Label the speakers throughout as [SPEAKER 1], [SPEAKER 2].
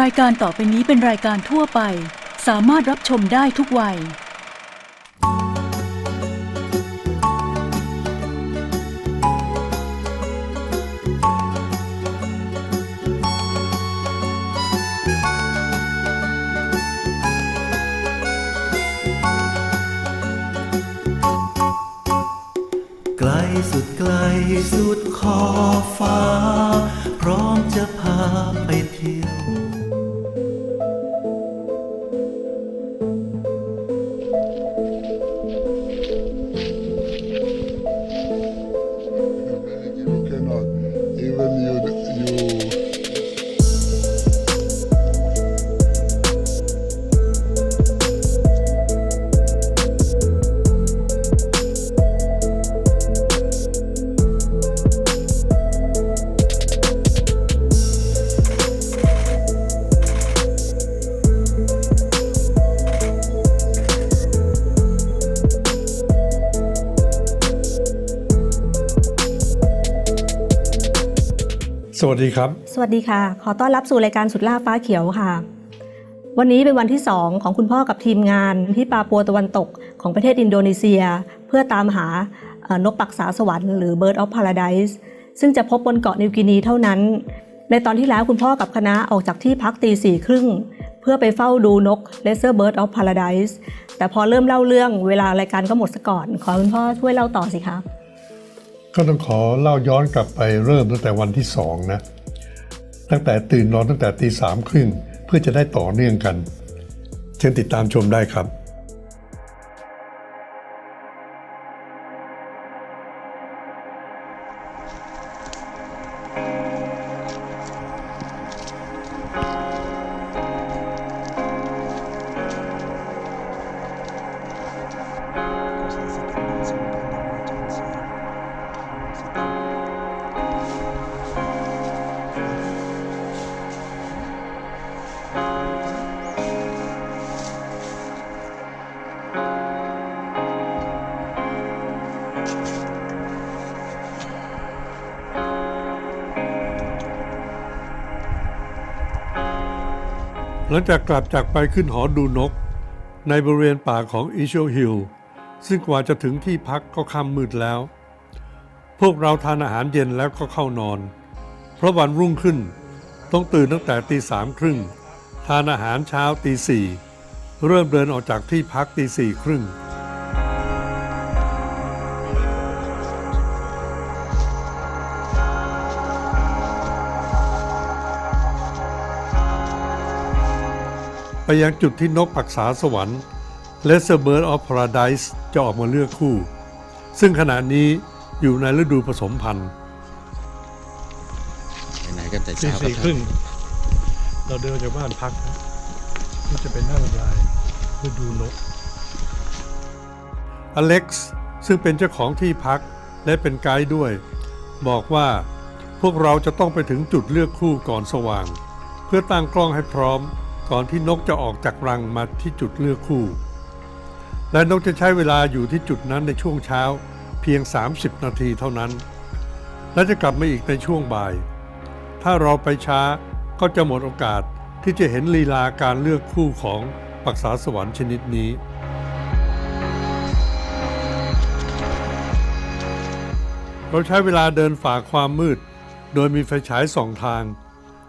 [SPEAKER 1] รายการต่อไปนี้เป็นรายการทั่วไป สามารถรับชมได้ทุกวัย
[SPEAKER 2] ไกลสุดไกลสุดขอบฟ้า พร้อมจะพาไปเที่ยว
[SPEAKER 3] สวัสดีครับ
[SPEAKER 4] สวัสดีค่ะ ขอต้อนรับสู่รายการสุดล่าฟ้าเขียวค่ะ วันนี้เป็นวันที่ 2 ของคุณพ่อกับทีมงานที่ปาปัวตะวันตกของประเทศอินโดนีเซีย เพื่อตามหานกปักษาสวรรค์หรือ Bird of Paradise ซึ่งจะพบบนเกาะนิวกินีเท่านั้น ในตอนที่แล้วคุณพ่อกับคณะออกจากที่พักตีสี่ครึ่งเพื่อไปเฝ้าดูนก Lesser Bird of Paradise แต่พอเริ่มเล่าเรื่องเวลารายการก็หมดซะก่อน ขอคุณพ่อช่วยเล่าต่อสิคะ
[SPEAKER 3] ก็ต้องขอเล่าย้อนกลับไปเริ่มตั้งแต่วันที่สองนะ ตั้งแต่ตื่นนอนตั้งแต่ตีสามครึ่งเพื่อจะได้ต่อเนื่องกัน เชิญติดตามชมได้ครับ ลังจากกลับจากไปขึ้นหอดูนก ในบริเวณป่าของอิช l ฮิลซึ่งกว่าจะถึงที่พักก็ค่ำมืดแล้ว พวกเราทานอาหารเย็นแล้วก็เข้านอน เพราะวันรุ่งขึ้นต้องตื่นตั้งแต่ตีสามครึ่งทานอาหารเช้าตีสี่เริ่มเดินออกจากที่พักตีสี่ครึ่ง ไปยังจุดที่นกปักษาสวรรค์ Lesser Bird of Paradise จะออกมาเลือกคู่ ซึ่งขณะนี้อยู่ในฤดูผสมพันธุ์
[SPEAKER 5] ไปไหนกันแต่
[SPEAKER 3] ตี
[SPEAKER 5] เช้า
[SPEAKER 3] สี่ครึ่ง เราเดินจากบ้านพักนะเพื่อจะไปนั่งรายเพื่อดูนก อเล็กซ์ซึ่งเป็นเจ้าของที่พักและเป็นไกด์ด้วย บอกว่าพวกเราจะต้องไปถึงจุดเลือกคู่ก่อนสว่าง เพื่อตั้งกล้องให้พร้อม ก่อนที่นกจะออกจากรังมาที่จุดเลือกคู่ และนกจะใช้เวลาอยู่ที่จุดนั้นในช่วงเช้าเพียง 30 นาทีเท่านั้น และจะกลับมาอีกในช่วงบ่าย ถ้าเราไปช้าก็จะหมดโอกาสที่จะเห็นลีลาการเลือกคู่ของปักษาสวรรค์ชนิดนี้ เราใช้เวลาเดินฝ่าความมืด โดยมีไฟฉายสองทาง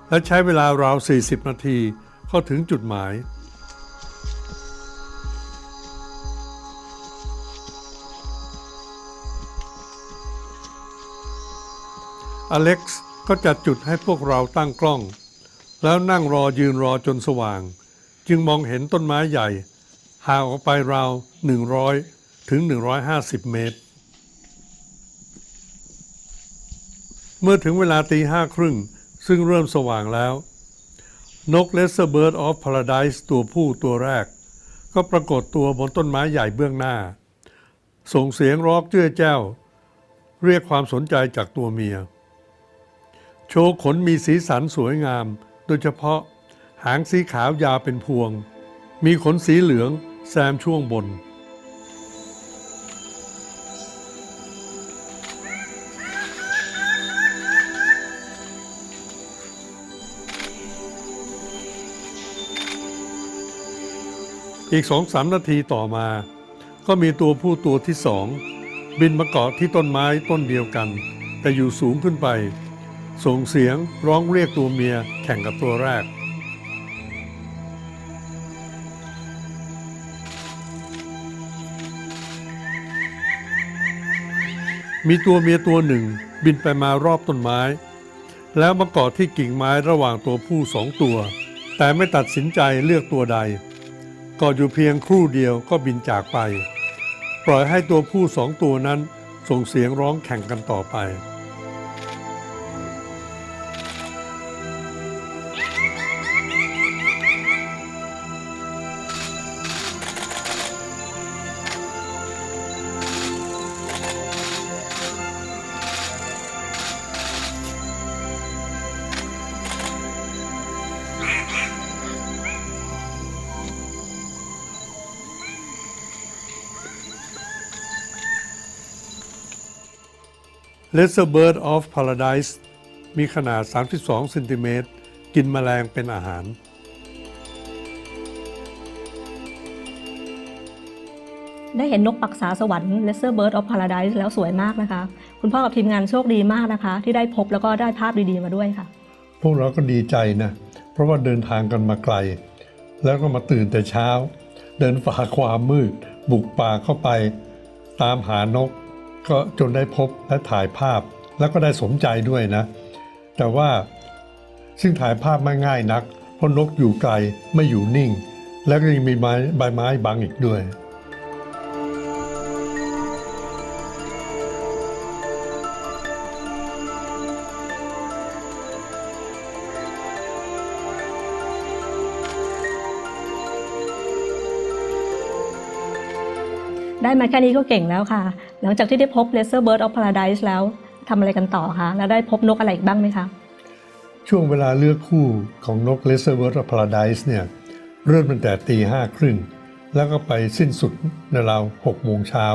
[SPEAKER 3] และใช้เวลาราว 40 นาที เข้าถึงจุดหมาย อเล็กซ์ก็จัดจุดให้พวกเราตั้งกล้อง แล้วนั่งรอยืนรอจนสว่าง จึงมองเห็นต้นไม้ใหญ่ห่างออกไปราว 100 ถึง 150 เมตร เมื่อถึงเวลาตีห้าครึ่ง ซึ่งเริ่มสว่างแล้ว นกเลสเบิร์ดออฟพาราไดส์ตัวผู้ตัวแรก ก็ปรากฏตัวบนต้นไม้ใหญ่เบื้องหน้า ส่งเสียงร้องเจ้อแจ้ว เรียกความสนใจจากตัวเมีย โชว์ขนมีสีสันสวยงาม โดยเฉพาะหางสีขาวยาวเป็นพวง มีขนสีเหลืองแซมช่วงบน อีกสองสามนาทีต่อมา ก็มีตัวผู้ตัวที่สองบินมาเกาะที่ต้นไม้ต้นเดียวกัน แต่อยู่สูงขึ้นไป ส่งเสียงร้องเรียกตัวเมียแข่งกับตัวแรก มีตัวเมียตัวหนึ่งบินไปมารอบต้นไม้ แล้วมาเกาะที่กิ่งไม้ระหว่างตัวผู้สองตัว แต่ไม่ตัดสินใจเลือกตัวใด กอดอยู่เพียงครู่เดียวก็บินจากไป ปล่อยให้ตัวผู้สองตัวนั้นส่งเสียงร้องแข่งกันต่อไป Lesser Bird of Paradise มีขนาด 32เซนติเมตรกินแมลงเป็นอาหาร
[SPEAKER 4] ได้เห็นนกปักษาสวรรค์ Lesser Bird of Paradise แล้วสวยมากนะคะ คุณพ่อกับทีมงานโชคดีมากนะคะ ที่ได้พบแล้วก็ได้ภาพดีๆมาด้วยค่ะ
[SPEAKER 3] พวกเราก็ดีใจนะ เพราะว่าเดินทางกันมาไกล แล้วก็มาตื่นแต่เช้า เดินฝ่าความมืด บุกป่าเข้าไป ตามหานก ก็จนได้พบและถ่ายภาพแล้วก็ได้สมใจด้วยนะ แต่ว่าซึ่งถ่ายภาพไม่ง่ายนัก เพราะนกอยู่ไกลไม่อยู่นิ่ง แล้วก็ยังมีใบไม้บังอีกด้วย
[SPEAKER 4] ได้มาแค่นี้ก็เก่งแล้วค่ะ หลังจากที่ได้พบ Lesser Bird of Paradise แล้วทำอะไรกันต่อคะ แล้วได้พบนกอะไรอีกบ้างไหมคะ
[SPEAKER 3] ช่วงเวลาเลือกคู่ของนก Lesser Bird of Paradise เนี่ยเริ่มตั้งแต่ตีห้าครึ่งแล้วก็ไปสิ้นสุดในราวหกโมงเช้า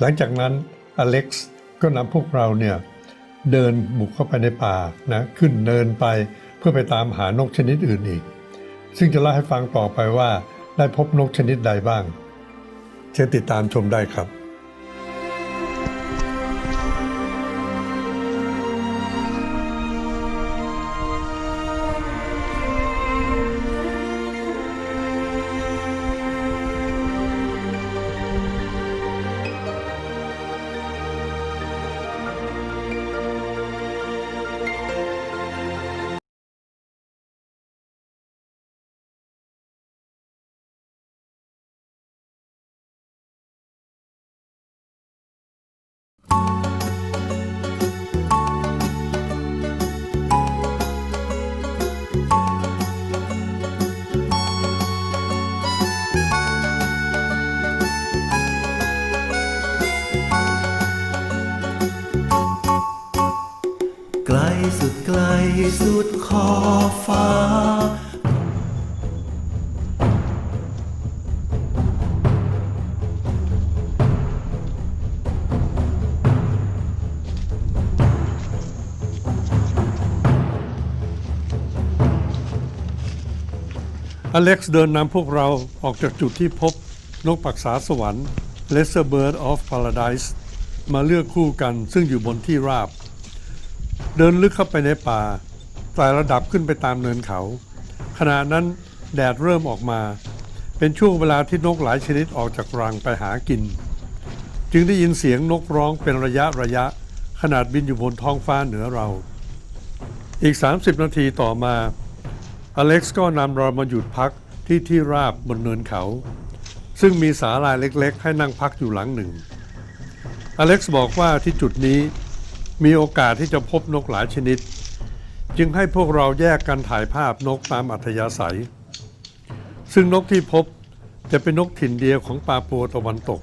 [SPEAKER 3] หลังจากนั้นอเล็กซ์ก็นำพวกเราเนี่ยเดินบุกเข้าไปในป่านะขึ้นเนินไปเพื่อไปตามหานกชนิดอื่นอีก ซึ่งจะเล่าให้ฟังต่อไปว่าได้พบนกชนิดใดบ้าง เชิญติดตามชมได้ครับ
[SPEAKER 2] ไลสุดขอบฟ้า
[SPEAKER 3] อเล็กซ์เดินนำพวกเราออกจากจุดที่พบนกปักษาสวรรค์ Lesser Bird of Paradise มาเลือกคู่กันซึ่งอยู่บนที่ราบ เดินลึกเข้าไปในป่าไต่ระดับขึ้นไปตามเนินเขา ขณะนั้นแดดเริ่มออกมา เป็นช่วงเวลาที่นกหลายชนิดออกจากรังไปหากิน จึงได้ยินเสียงนกร้องเป็นระยะระยะ ขนาดบินอยู่บนท้องฟ้าเหนือเรา อีก 30 นาทีต่อมา อเล็กซ์ก็นำเรามาหยุดพักที่ที่ราบบนเนินเขา ซึ่งมีศาลาเล็กๆ ให้นั่งพักอยู่หลังหนึ่ง อเล็กซ์บอกว่าที่จุดนี้ มีโอกาสที่จะพบนกหลายชนิด จึงให้พวกเราแยกกันถ่ายภาพนกตามอัธยาศัย ซึ่งนกที่พบจะเป็นนกถิ่นเดียวของปาปัวตะวันตก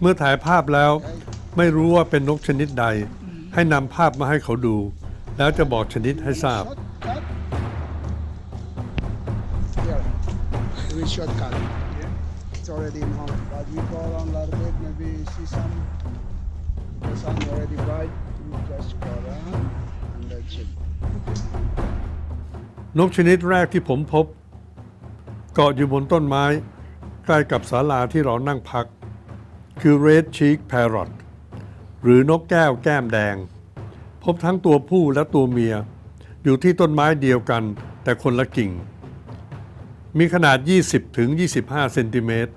[SPEAKER 3] เมื่อถ่ายภาพแล้วไม่รู้ว่าเป็นนกชนิดใด ให้นำภาพมาให้เขาดู แล้วจะบอกชนิดให้ทราบ
[SPEAKER 6] Here, we shortcut. It's already in home. But we go around a little bit, maybe see some. Sun already bright. We just go around and that's it.
[SPEAKER 3] นกชนิดแรกที่ผมพบ เกาะอยู่บนต้นไม้ ใกล้กับศาลาที่เรานั่งพัก คือ Red Cheek Parrot หรือนกแก้วแก้มแดง พบทั้งตัวผู้และตัวเมีย อยู่ที่ต้นไม้เดียวกัน แต่คนละกิ่ง มีขนาด 20ถึง25 เซนติเมตร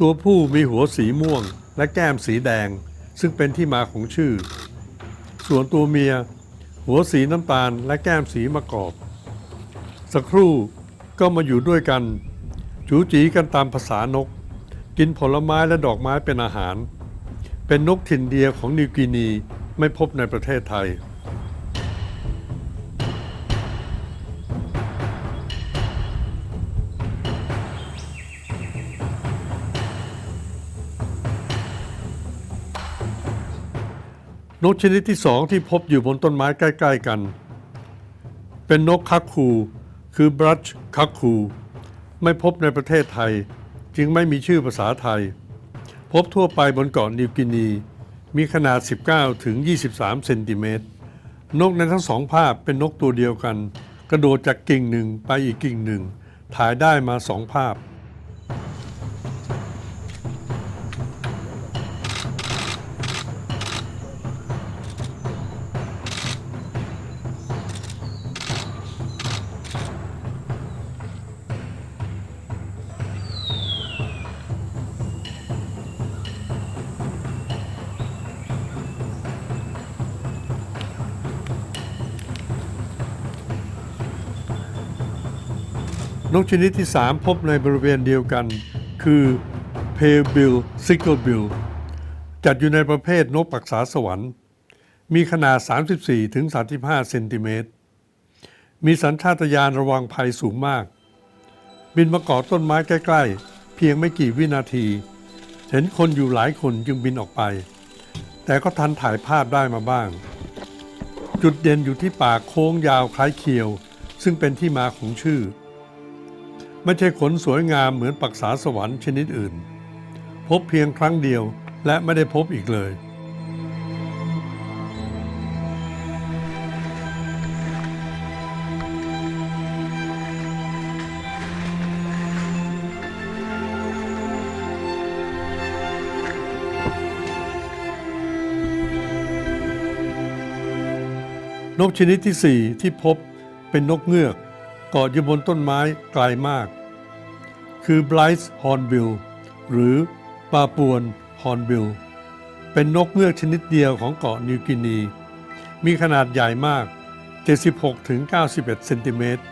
[SPEAKER 3] ตัวผู้มีหัวสีม่วงและแก้มสีแดง ซึ่งเป็นที่มาของชื่อ ส่วนตัวเมีย หัวสีน้ำตาลและแก้มสีมะกอกสักครู่ก็มาอยู่ด้วยกัน จูจีกันตามภาษานก กินผลไม้และดอกไม้เป็นอาหาร เป็นนกถิ่นเดียวของนิวกินีไม่พบในประเทศไทย นกชนิดที่สองที่พบอยู่บนต้นไม้ใกล้ ๆกัน เป็นนกคักคู คือบรัชคักคู ไม่พบในประเทศไทย จึงไม่มีชื่อภาษาไทย พบทั่วไปบนเกาะนิวกินี มีขนาด 19 ถึง 23 เซนติเมตร นกในทั้งสองภาพเป็นนกตัวเดียวกัน กระโดดจากกิ่งหนึ่งไปอีกกิ่งหนึ่ง ถ่ายได้มาสองภาพ นกชนิดที่ 3 พบในบริเวณเดียวกัน คือ Pale Bill Sickle Bill จัดอยู่ในประเภทนกปักษาสวรรค์ มีขนาด 34ถึง35 เซนติเมตร มีสัญชาตญาณระวังภัยสูงมาก บินมาเกาะต้นไม้ใกล้ ๆ เพียงไม่กี่วินาที เห็นคนอยู่หลายคนจึงบินออกไป แต่ก็ทันถ่ายภาพได้มาบ้าง จุดเด่นอยู่ที่ปากโค้งยาวคล้ายเขียว ซึ่งเป็นที่มาของชื่อ ไม่ใช่ขนสวยงามเหมือนปักษาสวรรค์ชนิดอื่น พบเพียงครั้งเดียวและไม่ได้พบอีกเลยนกชนิดที่ 4 ที่พบเป็นนกเงือก กาะอยู่บนต้นไม้ไกลมาก คือ Blythe Hornbill หรือปาปวน Hornbill เป็นนกเงือกชนิดเดียวของเกาะนิวกินี มีขนาดใหญ่มาก 76-91 เซนติเมตร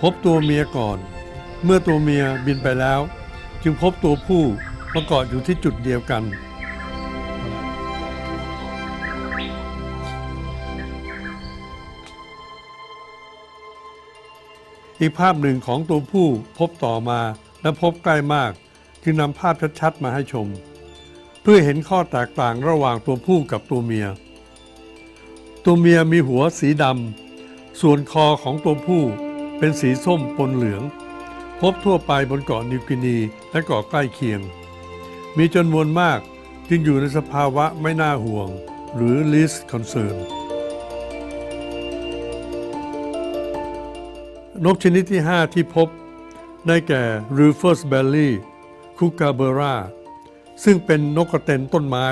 [SPEAKER 3] พบตัวเมียก่อน เมื่อตัวเมียบินไปแล้ว จึงพบตัวผู้มาเกาะอยู่ที่จุดเดียวกัน อีกภาพหนึ่งของตัวผู้พบต่อมาและพบใกล้มาก จึงนำภาพชัดๆมาให้ชม เพื่อเห็นข้อแตกต่างระหว่างตัวผู้กับตัวเมีย ตัวเมียมีหัวสีดำส่วนคอของตัวผู้เป็นสีส้มปนเหลือง พบทั่วไปบนเกาะนิวกินีและเกาะใกล้เคียง มีจำนวนมากจึงอยู่ในสภาวะไม่น่าห่วง หรือ least concern นกชนิดที่ 5 ที่พบ ได้แก่ Rufus Belly Kookaburra ซึ่งเป็นนกกระเต็นต้นไม้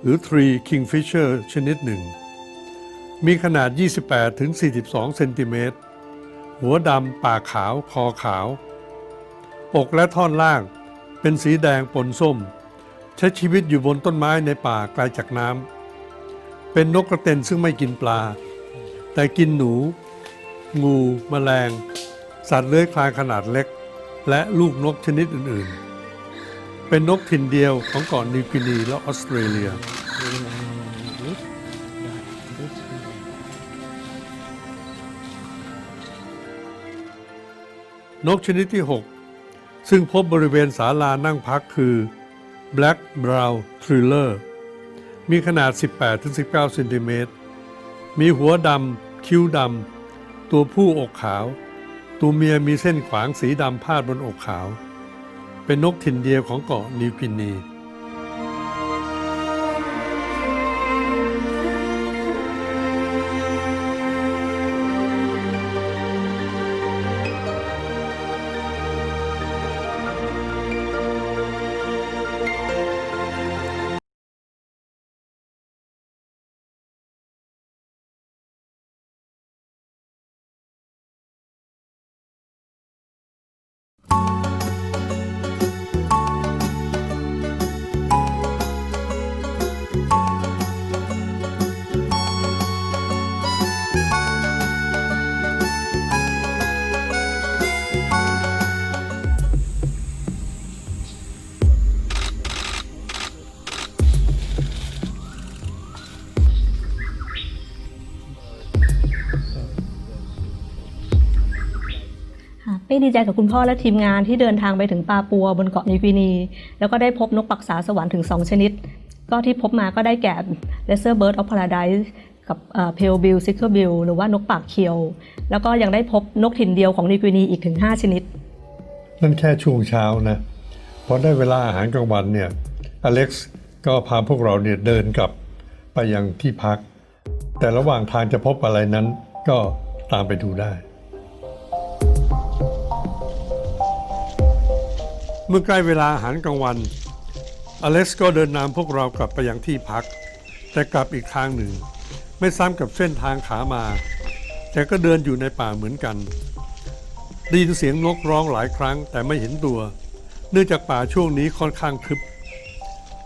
[SPEAKER 3] หรือ Tree Kingfisher ชนิดหนึ่ง มีขนาด 28-42 เซนติเมตร หัวดำปากขาว คอขาว อกและท่อนล่างเป็นสีแดงปนส้ม ใช้ชีวิตอยู่บนต้นไม้ในป่าไกลจากน้ำเป็นนกกระเต็นซึ่งไม่กินปลา แต่กินหนู งูแมลง สัตว์เลื้อยคลานขนาดเล็ก และลูกนกชนิดอื่นๆ เป็นนกถิ่นเดียวของเกาะนิวกินีและออสเตรเลีย นกชนิดที่ 6 ซึ่งพบบริเวณศาลานั่งพักคือ Black Brown Triller มีขนาด 18-19เซนติเมตร มีหัวดำ คิ้วดำ ตัวผู้อกขาว ตัวเมียมีเส้นขวางสีดำพาดบนอกขาว เป็นนกถิ่นเดียวของเกาะนิวกินี
[SPEAKER 4] ดีใจกับคุณพ่อและทีมงานที่เดินทางไปถึงปาปัวบนเกาะนิวกินี แล้วก็ได้พบนกปักษาสวรรค์ถึง 2 ชนิด ก็ที่พบมาก็ได้แก่ Lesser Bird of Paradise กับ Pale Bill Sickle Bill หรือว่านกปากเขียว แล้วก็ยังได้พบนกถิ่นเดียวของนิวกินีอีกถึง 5 ชนิด
[SPEAKER 3] นั่นแค่ช่วงเช้านะพอได้เวลาอาหารกลางวันเนี่ยอเล็กซ์ก็พาพวกเราเนี่ยเดินกลับไปยังที่พัก แต่ระหว่างทางจะพบอะไรนั้นก็ตามไปดูได้ เมื่อใกล้เวลาอาหารกลางวัน อเล็กซ์ก็เดินนำพวกเรากลับไปยังที่พัก แต่กลับอีกทางหนึ่ง ไม่ซ้ำกับเส้นทางขามา แต่ก็เดินอยู่ในป่าเหมือนกันได้ยินเสียงนกร้องหลายครั้งแต่ไม่เห็นตัว เนื่องจากป่าช่วงนี้ค่อนข้างทึบ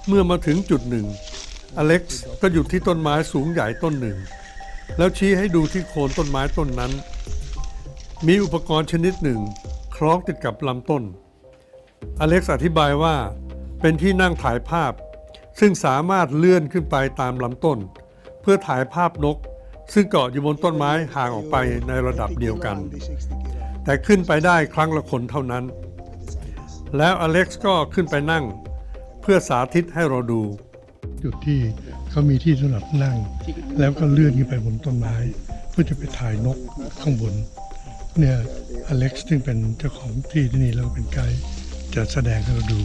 [SPEAKER 3] เมื่อมาถึงจุดหนึ่ง อเล็กซ์ก็หยุดที่ต้นไม้สูงใหญ่ต้นหนึ่ง แล้วชี้ให้ดูที่โคนต้นไม้ต้นนั้น มีอุปกรณ์ชนิดหนึ่ง คล้องติดกับลำต้น อเล็กซ์อธิบายว่า เป็นที่นั่งถ่ายภาพ ซึ่งสามารถเลื่อนขึ้นไปตามลำต้น เพื่อถ่ายภาพนก ซึ่งเกาะอยู่บนต้นไม้ห่างออกไปในระดับเดียวกัน แต่ขึ้นไปได้ครั้งละคนเท่านั้น แล้วอเล็กซ์ก็ขึ้นไปนั่ง เพื่อสาธิตให้เราดู
[SPEAKER 5] จุดที่เขามีที่สำหรับนั่ง แล้วก็เลื่อนขึ้นไปบนต้นไม้ เพื่อจะไปถ่ายนกข้างบนเนี่ยอเล็กซ์ซึ่งเป็นเจ้าของที่ที่นี่แล้วก็เป็นไกด์ จะแสดงให้เราดู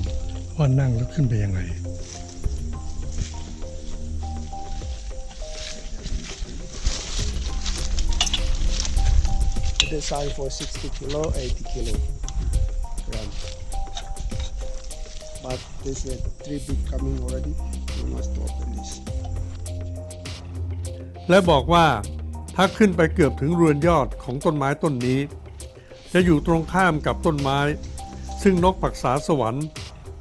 [SPEAKER 5] ว่านั่งแล้วขึ้นไปยังไง
[SPEAKER 6] It is size for 60 kilo, 80 kilo gram. But this is three big coming already. You must open this.
[SPEAKER 3] และบอกว่าถ้าขึ้นไปเกือบถึงเรือนยอดของต้นไม้ต้นนี้ จะอยู่ตรงข้ามกับต้นไม้ ซึ่งนกปักษาสวรรค์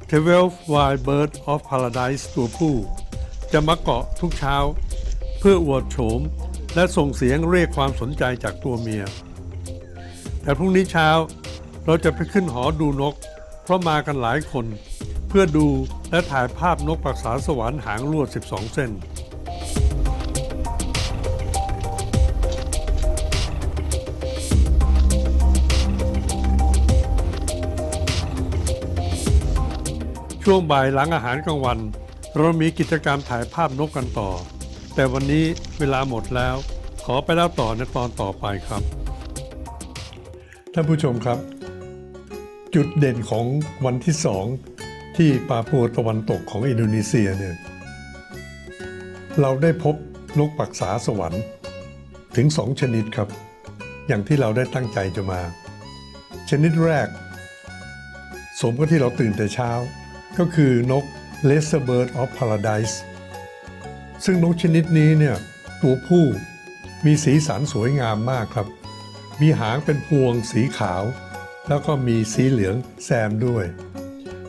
[SPEAKER 3] t w e l v Wild Bird of Paradise ตัวผู้ จะมาเกาะทุกเช้า เพื่ออวดโฉม และส่งเสียงเรียกความสนใจจากตัวเมีย แต่พรุ่งนี้เช้าเราจะไปขึ้นหอดูนก เพราะมากันหลายคน เพื่อดูและถ่ายภาพนกปักษาสวรรค์หางลวด 12 เส้น ช่วงบ่ายหลังอาหารกลางวัน เรามีกิจกรรมถ่ายภาพนกกันต่อ แต่วันนี้เวลาหมดแล้ว ขอไปเล่าต่อในตอนต่อไปครับ ท่านผู้ชมครับ จุดเด่นของวันที่สองที่ปาปัวตะวันตกของอินโดนีเซียเนี่ยเราได้พบนกปักษาสวรรค์ถึงสองชนิดครับ อย่างที่เราได้ตั้งใจจะมา ชนิดแรก สมกับที่เราตื่นแต่เช้า ก็คือนก Lesser Bird of Paradise ซึ่งนกชนิดนี้เนี่ยตัวผู้มีสีสันสวยงามมากครับ มีหางเป็นพวงสีขาว แล้วก็มีสีเหลืองแซมด้วย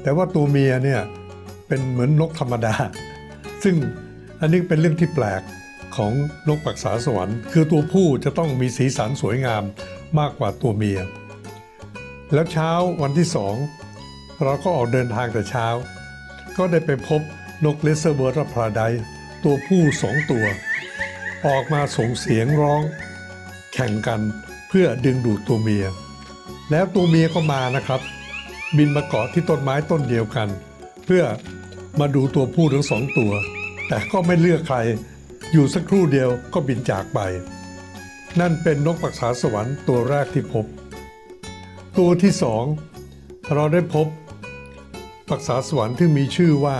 [SPEAKER 3] แต่ว่าตัวเมียเนี่ยเป็นเหมือนนกธรรมดา ซึ่งอันนี้เป็นเรื่องที่แปลกของนกปักษาสวรรค์คือตัวผู้จะต้องมีสีสันสวยงามมากกว่าตัวเมีย แล้วเช้าวันที่สอง เราก็ออกเดินทางแต่เช้า ก็ได้ไปพบนกเลเซอร์เบิร์ดพาราไดตัวผู้สองตัว ออกมาส่งเสียงร้อง แข่งกันเพื่อดึงดูดตัวเมีย แล้วตัวเมียก็มานะครับ บินมาเกาะที่ต้นไม้ต้นเดียวกัน เพื่อมาดูตัวผู้ทั้งสองตัว แต่ก็ไม่เลือกใครอยู่สักครู่เดียวก็บินจากไป นั่นเป็นนกปักษาสวรรค์ตัวแรกที่พบ ตัวที่สองเราได้พบ ปักษาสวรรค์ที่มีชื่อว่า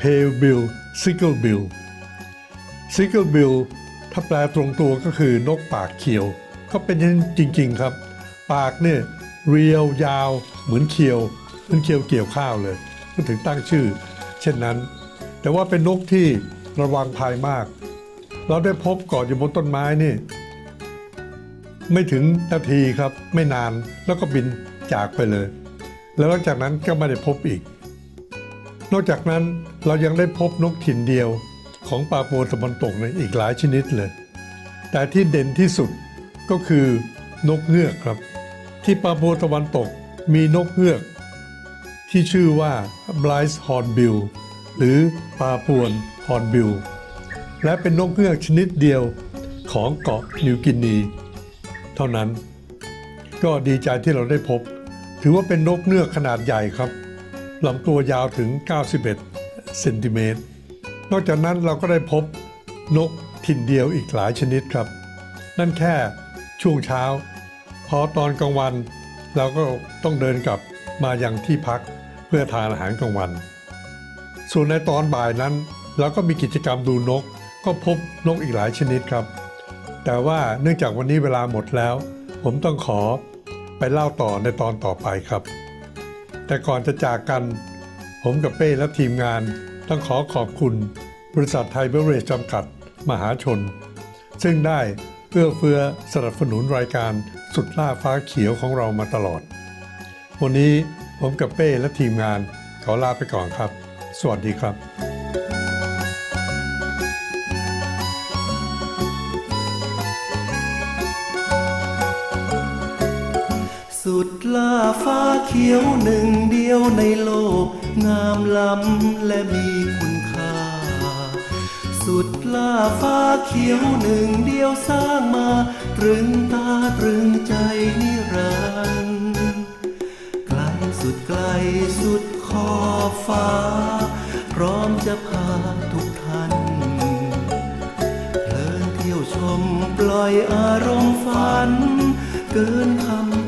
[SPEAKER 3] Pale Bill Sickle Bill Sickle Bill ถ้าแปลตรงตัวก็คือนกปากเขียว ก็เป็นอย่างจริง ๆครับ ปากเนี่ยเรียวยาวเหมือนเขียวเหมือนเขียวเกี่ยวข้าวเลยก็ถึงตั้งชื่อ เช่นนั้น แต่ว่าเป็นนกที่ระวังภัยมาก เราได้พบเกาะอยู่บนต้นไม้นี่ ไม่ถึงนาทีครับไม่นานแล้วก็บินจากไปเลย แล้วหลังจากนั้นก็ไม่ได้พบอีก นอกจากนั้นเรายังได้พบนกถิ่นเดียวของปาปัวตะวันตกในอีกหลายชนิดเลย แต่ที่เด่นที่สุดก็คือนกเงือกครับ ที่ปาปัวตะวันตกมีนกเงือก ที่ชื่อว่า Blythe Hornbill หรือปาปวน Hornbill และเป็นนกเงือกชนิดเดียวของเกาะนิวกินี เท่านั้น ก็ดีใจที่เราได้พบ ถือว่าเป็นนกเงือกขนาดใหญ่ครับลำตัวยาวถึง 91 เซนติเมตร นอกจากนั้นเราก็ได้พบนกถิ่นเดียวอีกหลายชนิดครับ นั่นแค่ช่วงเช้า พอตอนกลางวัน เราก็ต้องเดินกลับมายังที่พักเพื่อทานอาหารกลางวัน ส่วนในตอนบ่ายนั้น เราก็มีกิจกรรมดูนก ก็พบนกอีกหลายชนิดครับ แต่ว่าเนื่องจากวันนี้เวลาหมดแล้ว ผมต้องขอ ไปเล่าต่อในตอนต่อไปครับ แต่ก่อนจะจากกัน ผมกับเป้และทีมงานต้องขอขอบคุณ บริษัทไทยเบเวอเรจจำกัด มหาชน ซึ่งได้เอื้อเฟื้อสนับสนุนรายการสุดล่าฟ้าเขียวของเรามาตลอด วันนี้ผมกับเป้และทีมงานขอลาไปก่อนครับ สวัสดีครับ
[SPEAKER 2] สุดล่าฟ้าเขียวหนึ่งเดียวในโลก งามล้ำและมีคุณค่า สุดล่าฟ้าเขียวหนึ่งเดียวสร้างมา ตรึงตาตรึงใจนิรันดร์ไกลสุดไกลสุดขอบฟ้า พร้อมจะพาทุกท่านเพลินเที่ยวชมปล่อยอารมณ์ฝัน เกินคำ